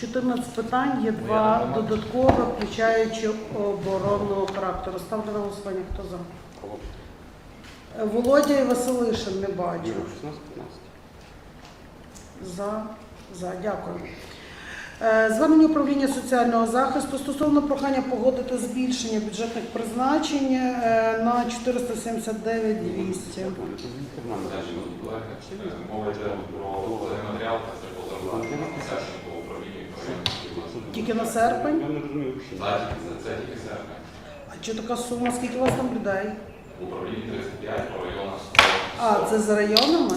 14 питань, є два додаткові, включаючи оборонного характеру. Ставлю на голосування. Хто за? Е, Володя і Василишин не бачу. 16-15. За, за, дякую. Е, Звернення управління соціального захисту стосовно прохання погодити збільшення бюджетних призначень е, на 479 200. Мова йде про матеріал, це по зарплаті серпні по управлінню районної Тільки на серпень. Я не розумію взагалі. Так, це, це тільки серпень. А чи така сума? Скільки у вас там людей? В управлінні 35, по районах 100. А, це за районами?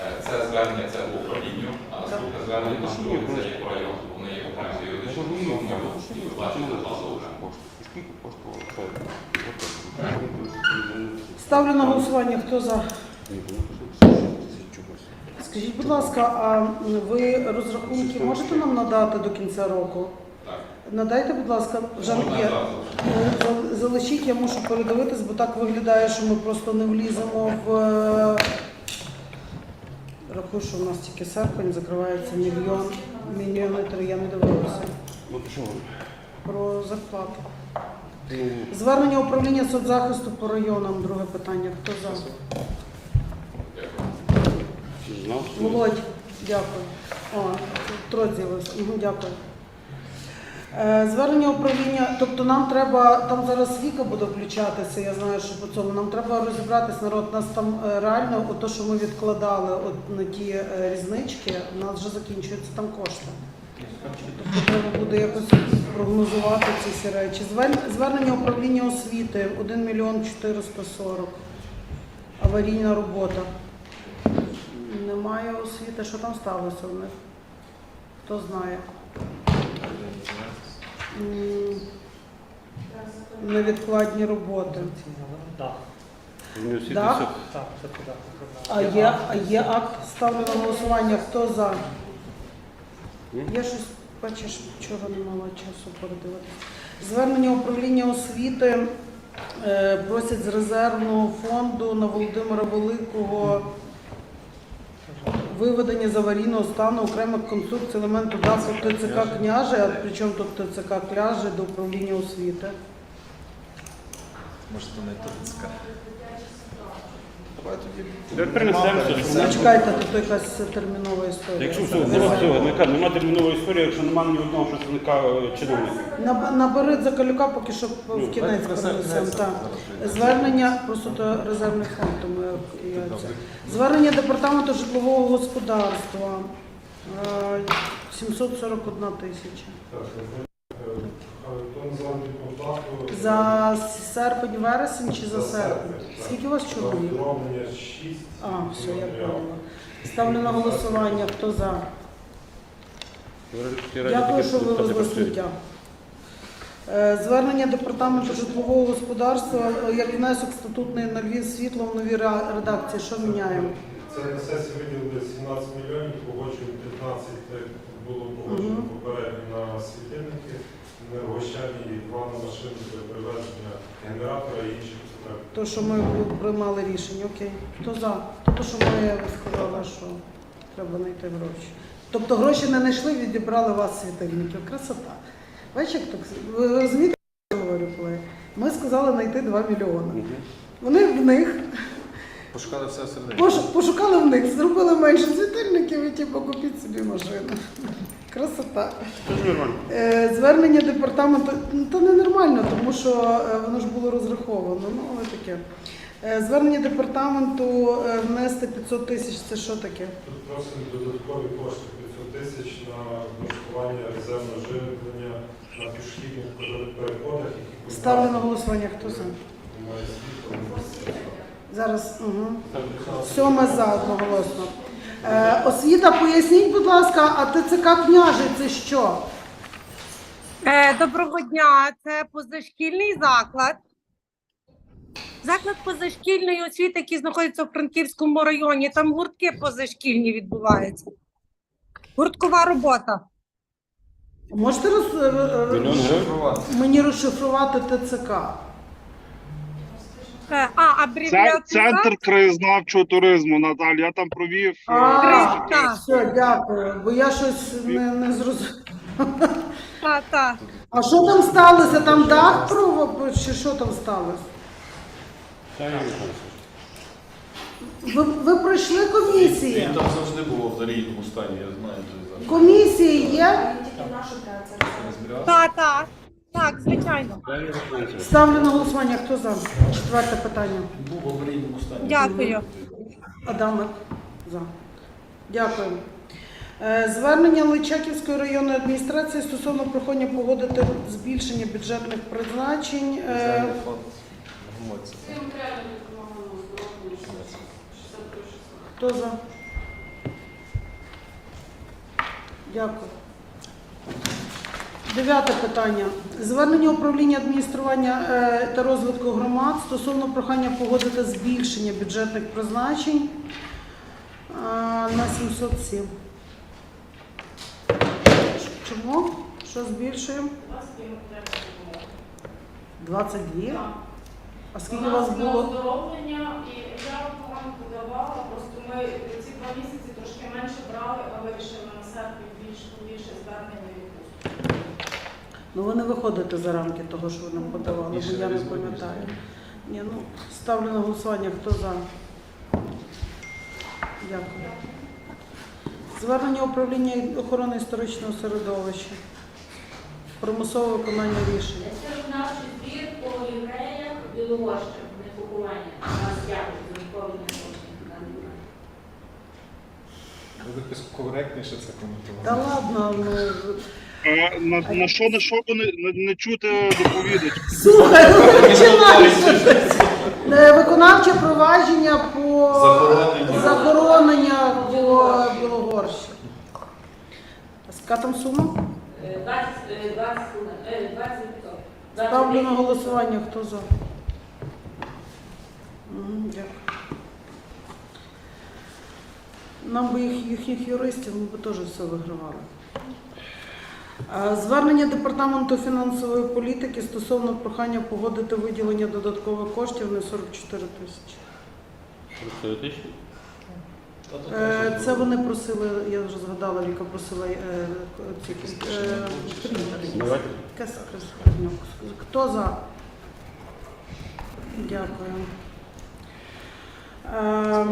Е, Це звернення це по управлінню, а наступне звернення на друге це є по району. Вони є окремі юридичні особи і виплачують зарплату окремо. Скільки коштувало це? Ставлю на голосування. Хто за? Скажіть, будь ласка, а ви розрахунки можете нам надати до кінця року? Так. Надайте, будь ласка, Можна є. за- Залишіть, я мушу передивитись, бо так виглядає, що ми просто не вліземо в. е, Рахую, що у нас тільки серпень, закривається мільйон, мільйони три, я не дивилася. Ну? Про зарплату. Ну, Звернення управління соцзахисту по районам, друге питання. Хто за? Не. Володь, дякую. О, трот з'явився. Мгм, Дякую. Е, Звернення управління, тобто нам треба, там зараз Віка буде включатися, я знаю, що по цьому. Нам треба розібратись, народ, нас там е, реально, от то, що ми відкладали от на ті е, різнички, у нас вже закінчуються там кошти. Тобто треба буде якось прогнозувати ці всі речі. Звер- Звернення управління освіти 1 мільйон 440. Аварійна робота. Немає освіти. Що там сталося у них? Хто знає? М, Невідкладні роботи. Так, Да? так, це туди. А є, а є акт, ставлю на голосування. Хто за? Я щось, бачиш, вчора не мала часу передивитися. Звернення управління освіти е, просять з резервного фонду на Володимира Великого виведення з аварійного стану окремих конструкцій елементу ДАСу ТЦК княже, а причому тут ТЦК княже до управління освіти. Може, то не ТЦК. Тоді. Перенесемо Ну, чекайте, тут якась термінова історія. Якщо все, нема всього, не кажу, нема термінової історії, якщо немає ні одного представника е, чиновника. Наб- Набери Закалюка, поки що Ну, в кінець перенесемо. Так. Звернення, просто то резервний фонд, тому я це. Звернення департаменту житлового господарства. е, 741 тисяча. За серпень, вересень чи за серпень? Скільки у вас чоловік? Оздоровлення 6. А, все, я поняла. Ставлю на голосування. Хто за? Дякую, що ви вивезли. Е, Звернення департаменту житлового господарства е, як внесок статутний на Львів світло в новій редакції. Що міняємо? Це на сесії виділили 17 мільйонів, погоджуємо 15, як було погоджено попередньо на світильники, енергощадні і два на машини для привезення генератора і інших. То, що ми приймали рішення, окей. Хто за? То, що ми сказали, що треба знайти гроші. Тобто гроші не знайшли, відібрали у вас світильників. Красота. Бачиш, як так? Ви розумієте, що я говорю, коли? Ми сказали знайти 2 мільйони. Вони в них Пошукали все всередині. Пош- пошукали в них, зробили менше світильників і типу купіть собі машину. Красота. Це нормально. Е, Звернення департаменту ну, то не нормально, тому що е, воно ж було розраховано. Ну, але таке. Е, Звернення департаменту е, внести 500 тисяч. Це що таке? Тут просимо додаткові кошти 500 тисяч на облаштування резервного живлення на пішохідних переходах, Ставлю на голосування. Хто за? Немає світла. Зараз угу. сьоме за одноголосно. Е, освіта, поясніть, будь ласка, а ТЦК княжий це що? Е, Доброго дня, це позашкільний заклад. Заклад позашкільної освіти, який знаходиться в Франківському районі. Там гуртки позашкільні відбуваються. Гурткова робота. Можете роз... Мільйон гривень? мені розшифрувати ТЦК? Е, А, Це абревіатура. центр краєзнавчого туризму, Наталь. Я там провів. е, А, Так. все, дякую. Бо я щось не, не зрозуміла. Та, та. А що там сталося? Там дах провод чи що там сталося? Та я не знаю. Ви, ви пройшли комісії? Він там завжди було в аварійному стані, я знаю. Комісії є? Та, та. Так, звичайно. Ставлю на голосування. Хто за? Четверте питання. Був аварійному стані. Дякую. Адамик. За. Дякую. Е, Звернення Личаківської районної адміністрації стосовно прохання погодити збільшення бюджетних призначень. Е. Хто за? Дякую. Дев'яте питання. Звернення управління адміністрування е, та розвитку громад стосовно прохання погодити збільшення бюджетних призначень е, на 707. Чому? Що збільшуємо? 22? А скільки у вас було? оздоровлення, і я вам подавала, просто ми ці два місяці трошки менше брали, а вирішили на серпні більш більше. Ну ви не виходите за рамки того, що ви нам подавали, бо я не пам'ятаю. Ні, ну ставлю на голосування. Хто за? Дякую. Звернення управління охорони історичного середовища. Примусове виконання рішень. Це виконавчий збір по євреях Білогорща, не поховання. Якось коректніше це коментували. Та ладно, ну Е, На, на що на що не, не, не чути доповідач? слухай, ну починаєш. Е, Виконавче провадження по Захоронення. захоронення по Білогорщі. Яка там сума? Е, 20, е, 20 хвилин, е, 20 відсотків. Ставлю на голосування, хто за. Мгм, Дякую. Нам би їх, їхніх юристів, ми б теж все вигравали. А, Звернення департаменту фінансової політики стосовно прохання погодити виділення додаткових коштів на 44 тисячі. Просто тисячі? Е, Це вони просили, я вже згадала, Віка просила е, ці е. Давайте. Кас- Каскарнюк. Хто за? Дякую. Е,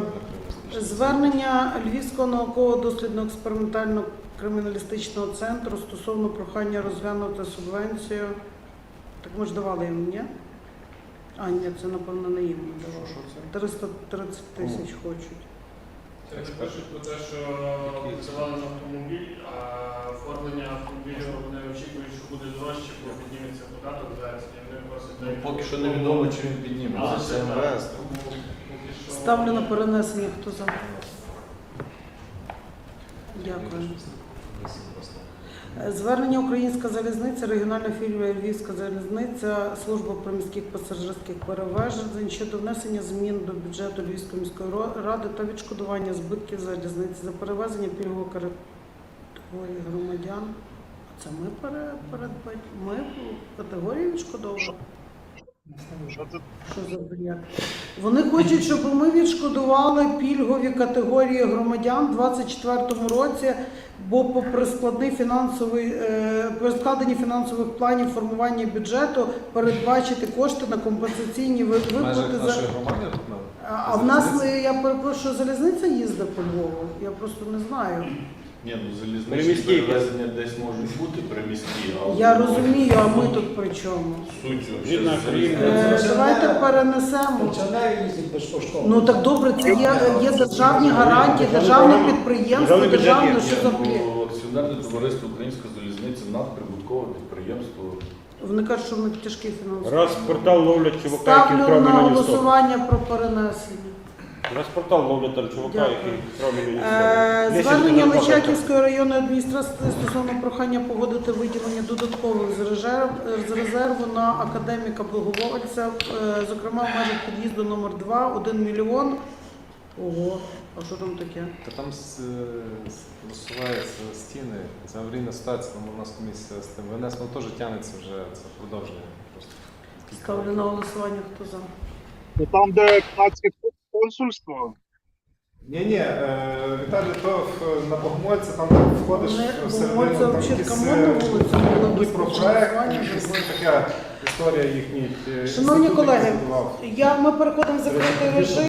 Звернення Львівського науково-дослідного експериментального криміналістичного центру стосовно прохання розглянути субвенцію. Так ми ж давали їм, ні? А, ні, це напевно не їм ми давали. Що це? 330 тисяч хочуть. Це пишуть про те, що працювали на автомобіль, а оформлення автомобілю вони очікують, що буде дорожче, бо підніметься податок зараз, і вони просять Ну, поки що невідомо, чи він підніме. Але Це це МВС. так. Тому поки що- Ставлю на перенесення, хто за. Дякую. Звернення Українська залізниця, регіональна філія Львівська залізниця, служба приміських пасажирських перевезень щодо внесення змін до бюджету Львівської міської ради та відшкодування збитків залізниці за перевезення пільгової категорії громадян. Це ми пере. Ми категорії відшкодовували? Що це Що за бред? Вони хочуть, щоб ми відшкодували пільгові категорії громадян у 2024 році, бо попри складний фінансовий е, при складенні фінансових планів формування бюджету передбачити кошти на компенсаційні ви- виплати за. нашої громади тут А а в нас е, я перепрошую, залізниця їздить по Львову. Я просто не знаю. Ні, ну залізничні Приміські. перевезення десь можуть бути приміські, але Я розумію, а ми тут при чому? суть. Е, Давайте перенесемо. Пенсіонери їздять безкоштовно. Ну так добре, це є, є державні гарантії, державне підприємство, Державний бюджет є. державне що за Акціонерне товариство Українська залізниця надприбуткове підприємство. Вони кажуть, що ми тяжкий фінансовий. Раз портал ловлять чувака, який Ставлю вкрав на мільйонів сто. голосування про перенесення. Раз портал ловлять там чувака, Дякую. який вкрав Е. Звернення Личаківської районної адміністрації стосовно прохання погодити виділення додаткових з резерв- з резерву на академіка Благовольця, е, зокрема в межах під'їзду номер 2, 1 мільйон. Ого, а що там таке? Та там с- с- висуваються стіни, це аварійна ситуація, тому у нас комісія з тим винесла, ну, теж тягнеться вже це продовження. Просто. Ставлю на голосування, хто за. там, де канадське консульство? Ні, ні, Віталій, то на Богомольця там входиш Вони в середину, там якісь е, про проєкт, щось така історія їхніх. е, Шановні колеги, я, ми переходимо в закритий режим.